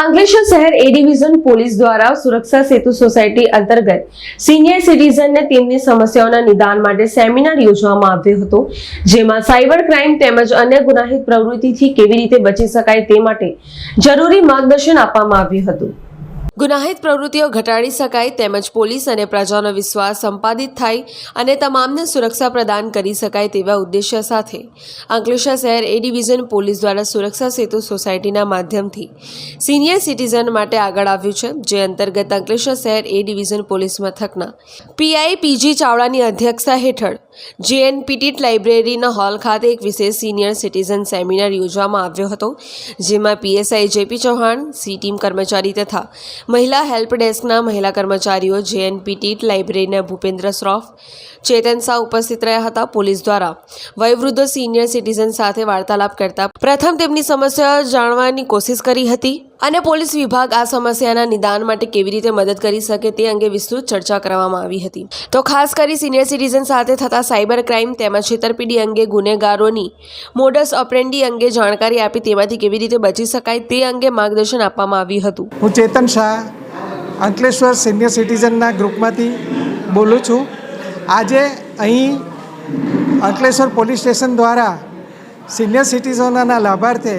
અંકલેશ્વર શહેર A division police દ્વારા સુરક્ષા સેતુ સોસાયટી અંતર્ગત સિનિયર સિટીઝનને તેમની સમસ્યાઓના નિદાન માટે સેમિનાર યોજવામાં આવ્યો હતો, જેમાં સાયબર ક્રાઇમ તેમજ અન્ય ગુનાહિત પ્રવૃત્તિથી કેવી રીતે બચી શકાય તે માટે જરૂરી માર્ગદર્શન આપવામાં આવ્યું હતું. ગુનાહિત પ્રવૃત્તિઓ ઘટાડી શકાય તેમજ પોલીસ અને પ્રજાનો વિશ્વાસ સંપાદિત થાય અને તમામને સુરક્ષા પ્રદાન કરી શકાય તેવા ઉદ્દેશ્ય સાથે. અંકલેશ્વર શહેર એ ડિવિઝન પોલીસ દ્વારા સુરક્ષા સેતુ સોસાયટીના માધ્યમથી સિનિયર સિટીઝન માટે આગળ આવ્યું છે, જે અંતર્ગત અંકલેશ્વર શહેર એ ડિવિઝન પોલીસ મથકના પીઆઈ પીજી ચાવડાની અધ્યક્ષતા હેઠળ જેએન પીટીટ લાઇબ્રેરીના હોલ ખાતે એક વિશેષ સિનિયર સિટીઝન સેમિનાર યોજવામાં આવ્યો હતો, જેમાં PSI JP Chauhan, C team કર્મચારી તથા મહિલા હેલ્પ ડેસ્કના મહિલા કર્મચારીઓ જેએનપી ટીટ લાઇબ્રેરીના ભૂપેન્દ્ર શ્રોફ, ચેતન શાહ ઉપસ્થિત રહ્યા હતા પોલીસ દ્વારા. વયવૃદ્ધ સિનિયર સિટીઝન સાથે વાર્તાલાપ કરતા પ્રથમ તેમની સમસ્યા જાણવાની કોશિશ કરી હતી. અને પોલીસ વિભાગ આ સમસ્યાના નિદાન માટે કેવી રીતે મદદ કરી શકે તે અંગે વિસ્તૃત ચર્ચા કરવામાં આવી હતી. તો ખાસ કરી સિનિયર સિટીઝન સાથે થતા સાયબર ક્રાઇમ તેમજ છેતરપિંડી અંગે ગુનેગારોની મોડસ ઓપરેન્ડી અંગે જાણકારી આપી તેમાંથી કેવી રીતે બચી શકાય તે અંગે માર્ગદર્શન આપવામાં આવ્યું હતું. હું ચેતન શાહ, અંકલેશ્વર સિનિયર સિટીઝનના ગ્રુપમાંથી બોલું છું. આજે અહીં અંકલેશ્વર પોલીસ સ્ટેશન દ્વારા સિનિયર સિટીઝનોના લાભાર્થે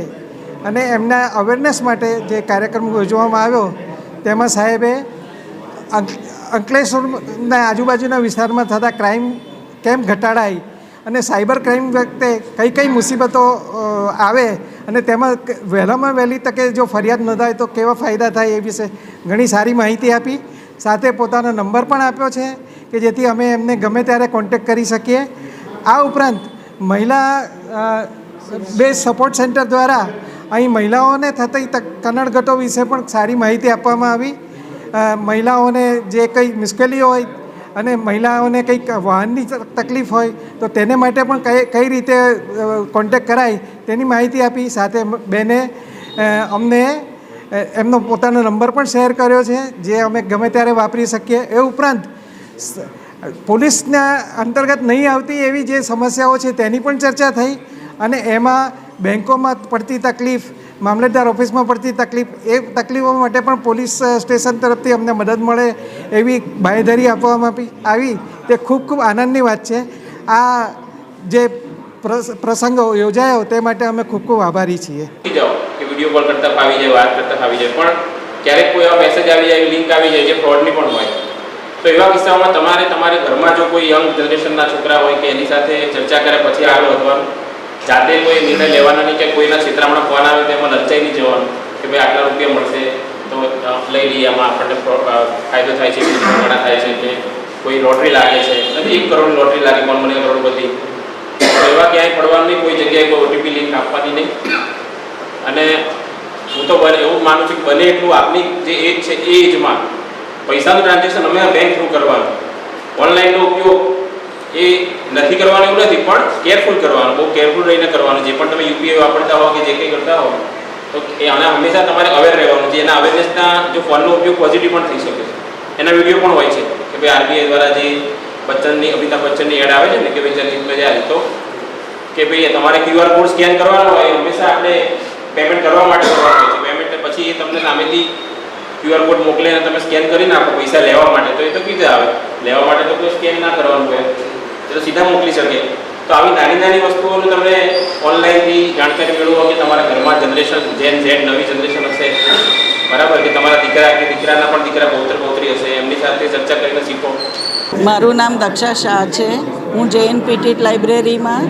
અને એમના અવેરનેસ માટે જે કાર્યક્રમ યોજવામાં આવ્યો, તેમાં સાહેબે અંકલેશ્વરના આજુબાજુના વિસ્તારમાં થતા ક્રાઇમ કેમ ઘટાડાય અને સાયબર ક્રાઇમ વખતે કઈ કઈ મુસીબતો આવે અને તેમાં વહેલામાં વહેલી તકે જો ફરિયાદ નોંધાય તો કેવા ફાયદા થાય એ વિશે ઘણી સારી માહિતી આપી. સાથે પોતાનો નંબર પણ આપ્યો છે કે જેથી અમે એમને ગમે ત્યારે કોન્ટેક કરી શકીએ. આ ઉપરાંત મહિલા બે સપોર્ટ સેન્ટર દ્વારા અહીં મહિલાઓને થતી કનડગતો વિશે પણ સારી માહિતી આપવામાં આવી. મહિલાઓને જે કંઈ મુશ્કેલીઓ હોય અને મહિલાઓને કંઈક વાહનની તકલીફ હોય તો તેને માટે પણ કઈ કઈ રીતે કોન્ટેક કરાય તેની માહિતી આપી. સાથે બેને અમને એમનો પોતાનો નંબર પણ શેર કર્યો છે, જે અમે ગમે ત્યારે વાપરી શકીએ. એ ઉપરાંત પોલીસના અંતર્ગત નહીં આવતી એવી જે સમસ્યાઓ છે તેની પણ ચર્ચા થઈ અને એમાં બેંકોમાં પડતી તકલીફ, મામલતદાર ઓફિસમાં પડતી તકલીફ, એ તકલીફો માટે પણ પોલીસ સ્ટેશન તરફથી અમને મદદ મળે એવી બાંયધરી આપવામાં આવી. તે ખૂબ ખૂબ આનંદની વાત છે. આ જે પ્રસ- પ્રસંગો યોજાયો તે માટે અમે ખૂબ ખૂબ આભારી છીએ. વીડિયો કોલ કરતા ફાવી જાય, વાત કરતા ફાવી જાય. પણ ક્યારેક કોઈ એવા મેસેજ આવી જાય લિંક આવી જાય જે ફ્રોડની પણ હોય. તો એવા કિસ્સાઓમાં તમારે તમારે ઘરમાં જો કોઈ યંગ જનરેશનના છોકરા હોય કે એની સાથે ચર્ચા કરે પછી આગળ વધવાનું જાતે કોઈ નિર્ણય લેવાનો નહીં કે કોઈના ક્ષેત્રમાં ફોન આવે તેમાં લચાઈ નહીં જવાનું કે ભાઈ આટલા રૂપિયા મળશે તો લઈ લઈએ, આમાં આપણને ફાયદો થાય છે ઘણા થાય છે કે કોઈ લોટરી લાગે છે. નથી એક કરોડ લોટરી લાગે પણ મને કરોડપતિ એવા ક્યાંય પડવાનું નહીં, કોઈ જગ્યાએ કોઈ ઓટીપી લિંક આપવાની નહીં. અને હું તો બને, એવું માનું છું કે બને એટલું આપની જે એજ છે એ એજમાં પૈસાનું ટ્રાન્ઝેક્શન અમે બેંક થ્રુ કરવાનું. એ નથી કરવાનું એવું નથી, પણ કેરફુલ કરવાનું, બહુ કેરફુલ રહીને કરવાનું. જે પણ તમે યુપીઆઈ વાપરતા હો કે જે કંઈ કરતા હો, તો એ આના હંમેશા તમારે અવેર રહેવાનું છે એના અવેરનેસના જો ફોનનો ઉપયોગ પોઝિટિવ પણ થઈ શકે છે. એના વીડિયો પણ હોય છે, કે ભાઈ આરબીઆઈ દ્વારા જે બચ્ચનની, અમિતાભ બચ્ચનની એડ આવે છે ને, કે ભાઈ જલ્દી મજા આવી તો કે ભાઈ તમારે ક્યુઆર કોડ સ્કેન કરવાનો હોય હંમેશા આપણે પેમેન્ટ કરવા માટે કરવાનું હોય છે. પેમેન્ટ પછી એ તમને સામેથી ક્યુઆર કોડ મોકલીને તમે સ્કેન કરી નાખો પૈસા લેવા માટે, તો એ તો કીધે આવે. લેવા માટે તો કોઈ સ્કેન ના કરવાનું હોય. એ તો સીધા મોકલી શકે. તો આવી નાની નાની વસ્તુઓનું તમે ઓનલાઈનથી જાણકારી મેળવો કે તમારા ઘરમાં જનરેશન જેન ઝેડ નવી જનરેશન હશે. બરાબર, કે તમારા દીકરા કે દીકરાના પણ દીકરા પૌત્ર પૌત્રી હશે. એમની સાથે ચર્ચા કરીને શીખો. મારું નામ દક્ષા શાહ છે. હું જૈન પીટીટ લાઇબ્રેરીમાં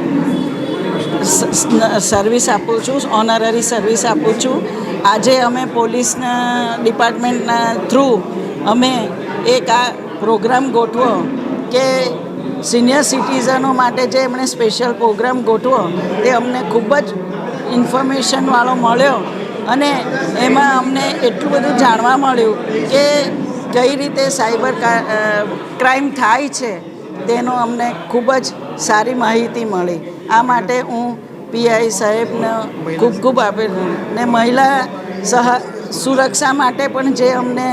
સર્વિસ આપું છું, ઓનરરી સર્વિસ આપું છું. આજે અમે પોલીસના ડિપાર્ટમેન્ટના થ્રુ અમે એક આ પ્રોગ્રામ ગોઠવો કે સિનિયર સિટીઝનો માટે જે એમણે સ્પેશિયલ પ્રોગ્રામ ગોઠવો તે અમને ખૂબ જ ઇન્ફોર્મેશનવાળો મળ્યો. અને એમાં અમને એટલું બધું જાણવા મળ્યું કે કઈ રીતે સાયબર ક્રાઇમ થાય છે, તેનો અમને ખૂબ જ સારી માહિતી મળી. આ માટે હું પીઆઈ સાહેબને ખૂબ ખૂબ આપેલ ને મહિલા સહ, સુરક્ષા માટે પણ જે અમને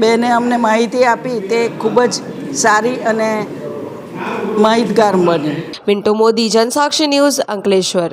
બેને અમને માહિતી આપી, તે ખૂબ જ સારી અને માહિતગાર બને. મિન્ટુ મોદી જનસાક્ષી ન્યૂઝ અંકલેશ્વર.